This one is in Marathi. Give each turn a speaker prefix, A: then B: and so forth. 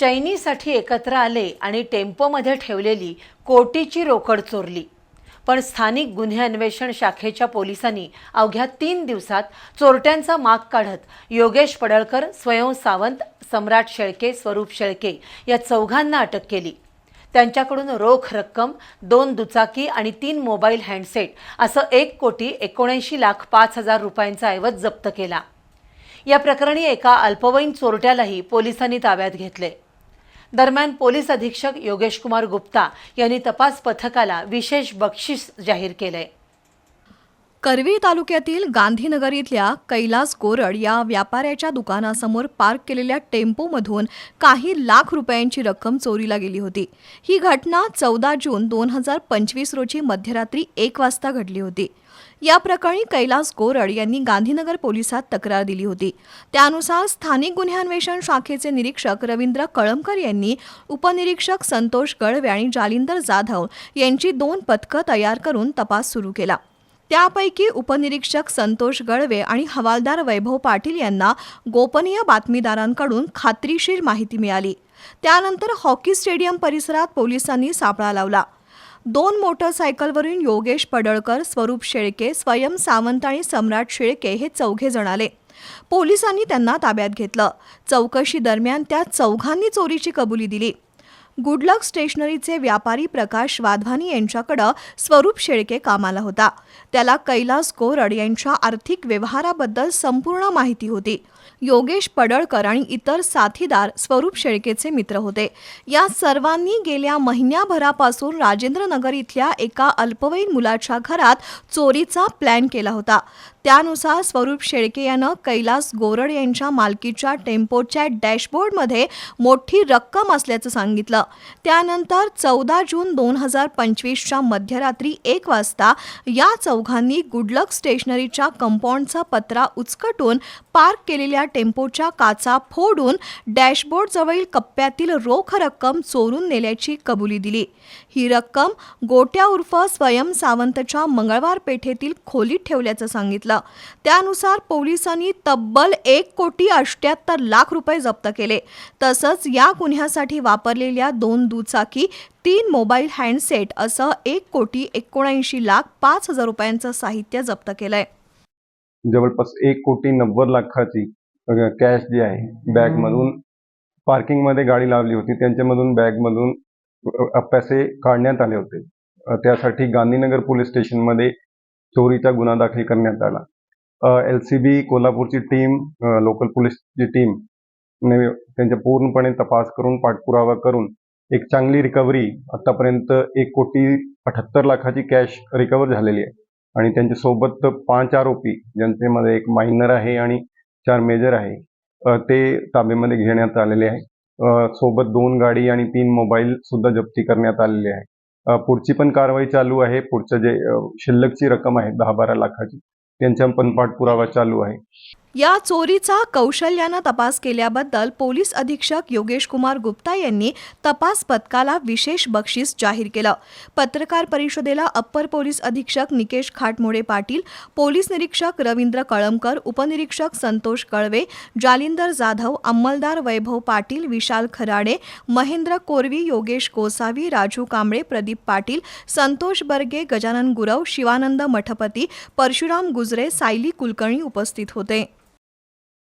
A: चैनीसाठी एकत्र आले आणि टेम्पोमध्ये ठेवलेली कोटीची रोकड चोरली. पण स्थानिक गुन्हे अन्वेषण शाखेच्या पोलिसांनी अवघ्या तीन दिवसात चोरट्यांचा माग काढत योगेश पडळकर स्वयं सावंत सम्राट शेळके स्वरूप शेळके या चौघांना अटक केली. त्यांच्याकडून रोख रक्कम दोन दुचाकी आणि तीन मोबाईल हँडसेट असं एक कोटी एकोणऐंशी लाख पाच हजार रुपयांचा ऐवज जप्त केला. या प्रकरणी एका अल्पवयीन चोरट्यालाही पोलिसांनी ताब्यात घेतले. दरम्यान पोलीस अधीक्षक योगेश कुमार गुप्ता यांनी तपास पथकाला विशेष बक्षीस जाहीर केलंय.
B: करवी तालुक्यातील गांधीनगर इथल्या कैलास कोरड या व्यापाऱ्याच्या दुकानासमोर पार्क केलेल्या टेम्पोमधून काही लाख रुपयांची रक्कम चोरीला गेली होती. ही घटना चौदा जून दोन हजार पंचवीस रोजी मध्यरात्री एक वाजता घडली होती. या प्रकरणी कैलास कोरड यांनी गांधीनगर पोलिसात तक्रार दिली होती. त्यानुसार स्थानिक गुन्हे अन्वेषण शाखेचे निरीक्षक रवींद्र कळमकर यांनी उपनिरीक्षक संतोष गळवे आणि जालिंदर जाधव यांची दोन पथकं तयार करून तपास सुरू केला. त्यापैकी उपनिरीक्षक संतोष गळवे आणि हवालदार वैभव पाटील यांना गोपनीय बातमीदारांकडून खात्रीशीर माहिती मिळाली. त्यानंतर हॉकी स्टेडियम परिसरात पोलिसांनी सापळा लावला. दोन मोटरसायकलवरून योगेश पडळकर स्वरूप शेळके स्वयं सावंत आणि सम्राट शेळके हे चौघे जण आले. पोलिसांनी त्यांना ताब्यात घेतलं. चौकशी दरम्यान त्या चौघांनी चोरीची कबुली दिली. गुडलक स्टेशनरीचे व्यापारी प्रकाश वाधवानी यांच्याकडं स्वरूप शेळके कामाला होता. त्याला कैलास कोरड यांच्या आर्थिक व्यवहाराबद्दल संपूर्ण माहिती होती. योगेश पडळकर आणि इतर साथीदार स्वरूप शेळकेचे मित्र होते. या सर्वांनी गेल्या महिन्याभरापासून राजेंद्रनगर इथल्या एका अल्पवयीन मुलाच्या घरात चोरीचा प्लॅन केला होता. त्यानुसार स्वरूप शेळके यानं कैलास गोरड यांच्या मालकीच्या टेम्पोच्या डॅशबोर्डमध्ये मोठी रक्कम असल्याचं सांगितलं. त्यानंतर चौदा जून दोन हजार पंचवीसच्या मध्यरात्री एक वाजता या चौघांनी गुडलक स्टेशनरीच्या कंपाऊंडचा पत्रा उचकटून पार्क केलेल्या टेम्पोच्या काचा फोडून डॅशबोर्डजवळील कप्प्यातील रोख रक्कम चोरून नेल्याची कबुली दिली. ही रक्कम गोट्या उर्फ स्वयं सावंतच्या मंगळवार पेठेतील खोलीत ठेवल्याचं सांगितलं. त्यानुसार पोलिसांनी तब्बल एक कोटी अष्ट्याहत्तर लाख रुपये जप्त केले. तसंच या गुन्ह्यासाठी वापरलेल्या दोन दुचाकी तीन मोबाईल हँडसेट असं एक कोटी एकोणऐंशी लाख पाच हजार रुपयांचं साहित्य जप्त केलंय.
C: जवळपास एक कोटी नव्वद लाखाची कॅश जी आहे बॅगमधून पार्किंगमध्ये गाडी लावली होती. त्यांच्यामधून बॅगमधून अ, पैसे काढण्यात आले होते. त्यासाठी गांधीनगर पोलीस स्टेशनमध्ये चोरीचा गुन्हा दाखल करण्यात आला. एल सी बी कोल्हापूरची टीम लोकल पोलीसची टीम ने त्यांच्या पूर्णपणे तपास करून पाठपुरावा करून एक चांगली रिकव्हरी आतापर्यंत एक कोटी अठ्याहत्तर लाखाची कॅश रिकव्हर झालेली आहे. आणि त्यांच्यासोबत पाच आरोपी ज्यांच्यामध्ये एक मायनर आहे आणि चार मेजर आहे ते ताब्यामध्ये घेण्यात आलेले आहे. सोबत दोन गाडी आणि तीन मोबाईल सुद्धा जप्ती करण्यात आलेले आहे. पुढची पण कारवाई चालू आहे. पुढचं जे शिल्लकची रक्कम आहे दहा बारा लाखाची त्यांचा पण पाठपुरावा चालू आहे.
B: या चोरीचा कौशल्यानं तपास केल्याबद्दल पोलीस अधीक्षक योगेश कुमार गुप्ता यांनी तपास पथकाला विशेष बक्षीस जाहीर केलं. पत्रकार परिषदेला अप्पर पोलीस अधीक्षक निकेश खाटमोडे पाटील पोलीस निरीक्षक रवींद्र कळमकर उपनिरीक्षक संतोष कळवे जालिंदर जाधव अंमलदार वैभव पाटील विशाल खराडे महेंद्र कोरवी योगेश गोसावी राजू कांबळे प्रदीप पाटील संतोष बर्गे गजानन गुरव शिवानंद मठपती परशुराम गुजरे सायली कुलकर्णी उपस्थित होते.